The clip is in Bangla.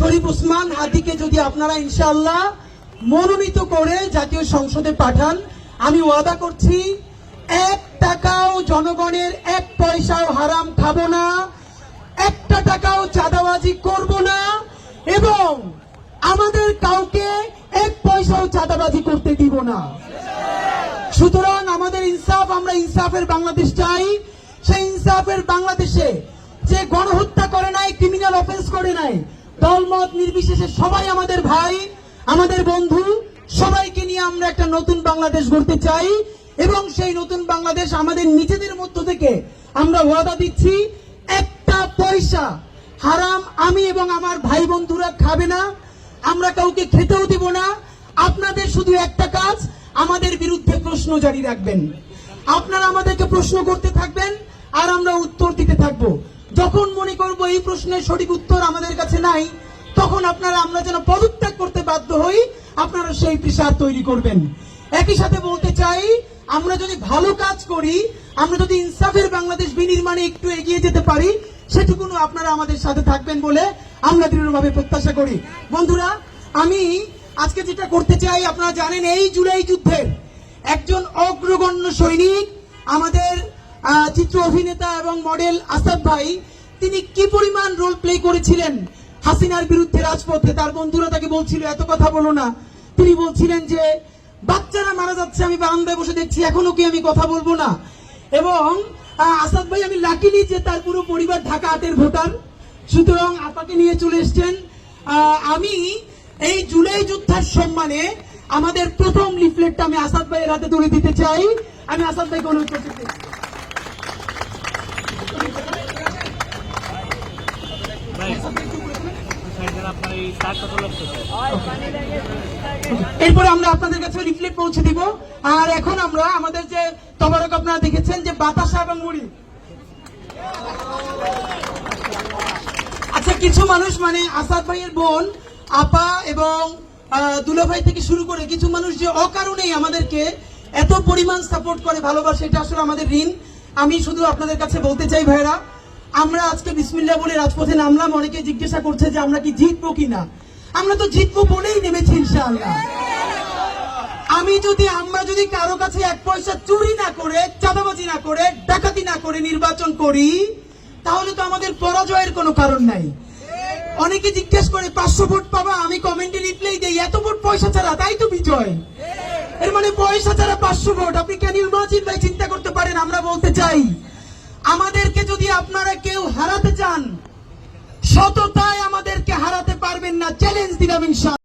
শরীফ উসমান হাদিকে যদি আপনারা ইনশাল্লাহ মনোনীত করে জাতীয় সংসদে পাঠান, আমি ওয়াদা করছি, এক টাকাও জনগণের এক পয়সাও হারাম খাব না, একটা টাকাও চাঁদাবাজি করব না, এবং আমাদের কাউকে এক পয়সাও চাঁদাবাজি করতে দিব না। সুতরাং আমাদের ইনসাফ, আমরা ইনসাফের বাংলাদেশ চাই। সেই ইনসাফের বাংলাদেশে যে গণহত্যা করে নাই, ক্রিমিনাল অফেন্স করে নাই দলমত নির্বিশেষে সবাই আমাদের ভাই, আমাদের বন্ধু, সবাইকে নিয়ে আমরা একটা নতুন বাংলাদেশ গড়তে চাই এবং সেই নতুন বাংলাদেশ আমাদের নিজেদের মধ্য থেকে আমরা ওয়াদা দিচ্ছি, একটা পয়সা হারাম আমি এবং আমার ভাই বন্ধুরা খাবে না, আমরা কাউকে খেতেও দিব না, আপনাদের শুধু একটা কাজ, আমাদের বিরুদ্ধে প্রশ্ন জারি রাখবেন। আপনারা আমাদেরকে প্রশ্ন করতে থাকবেন আর আমরা উত্তর দিতে থাকব। যখন মনে করব এই প্রশ্নের সঠিক উত্তর আমাদের কাছে নাই তখন আপনারা আমরা যেন পদত্যাগ করতে বাধ্য হই, আপনারা সেই পেশার তৈরি করবেন। একই সাথে বলতে চাই, আমরা যদি ভালো কাজ করি, আমরা যদি ইনসাফের বাংলাদেশ বিনির্মাণে একটু এগিয়ে যেতে পারি সেটুকুনো আপনারা আমাদের সাথে থাকবেন বলে আমরা দৃঢ়ভাবে প্রত্যাশা করি। বন্ধুরা, আমি আজকে যেটা করতে চাই, আপনারা জানেন এই জুলাই যুদ্ধের একজন অগ্রগণ্য সৈনিক, আমাদের চিত্র অভিনেতা এবং মডেল আসাদ ভাই, তিনি কি পরিমাণ রোল প্লে করেছিলেন হাসিনার বিরুদ্ধে রাজপথে তার বন্ধুরা তাকে বলছিল, এত কথা বলো না। তিনি বলছিলেন যে, বাচ্চারা মারা যাচ্ছে, আমি বারান্দায় বসে দেখছি, এখনও কি আমি কথা বলব না? এবং আসাদ ভাই, আমি লাকিলি যে তার পুরো পরিবার ঢাকা আটের ভোটার। সুতরাং আপাকে নিয়ে চলে এসছেন। আমি এই জুলাই যুদ্ধের সম্মানে আমাদের প্রথম লিফলেটটা আমি আসাদ ভাইয়ের হাতে তুলে দিতে চাই। আমি আসাদ ভাইকে অনুরোধ করতে চাই আপনার এই সারটা তো লাগতেছে এরপরে আমরা আপনাদের কাছে লিফলেট পৌঁছে দিব। আর এখন আমরা আমাদের যে তবারক আপনারা দেখেছেন যে বাতাসা এবং মুড়ি। আচ্ছা কিছু মানুষ মানে আসাদ ভাইয়ের বোন আপা এবং আহ, দুলাভাই থেকে শুরু করে কিছু মানুষ যে অকারণেই আমাদেরকে এত পরিমাণ সাপোর্ট করে ভালোবাসে এটা আসলে আমাদের ঋণ। আমি শুধু আপনাদের কাছে বলতে চাই ভাইরা আমরা আজকে বিসমিল্লা বলে রাজপথে নামলাম, অনেকে জিজ্ঞাসা করছে যে আমরা কি জিতবো কিনা। আমরা তো জিতবো বলেই নেমেছি ইনশাআল্লাহ। আমি যদি, আমরা যদি কারও কাছে এক পয়সা চুরি না করে, চাঁদাবাজি না করে, ডাকাতি না করে নির্বাচন করি, তাহলে তো আমাদের পরাজয়ের কোনো কারণ নাই। অনেকে জিজ্ঞেস করে, পাঁচশো ভোট পাবা? আমি কমেন্টে রিপ্লাই দেই, এত ভোট পয়সা ছাড়া, তাই তো বিজয়। এর মানে পয়সা ছাড়া পাঁচশো ভোট, আপনি কেন নির্বাচন ভাই চিন্তা করতে পারেন? আমরা বলতে চাই আমাদেরকে যদি আপনারা কেউ হারাতে চান সততায় আমাদেরকে হারাতে পারবেন না। চ্যালেঞ্জ দিলাম ইনশাআল্লাহ।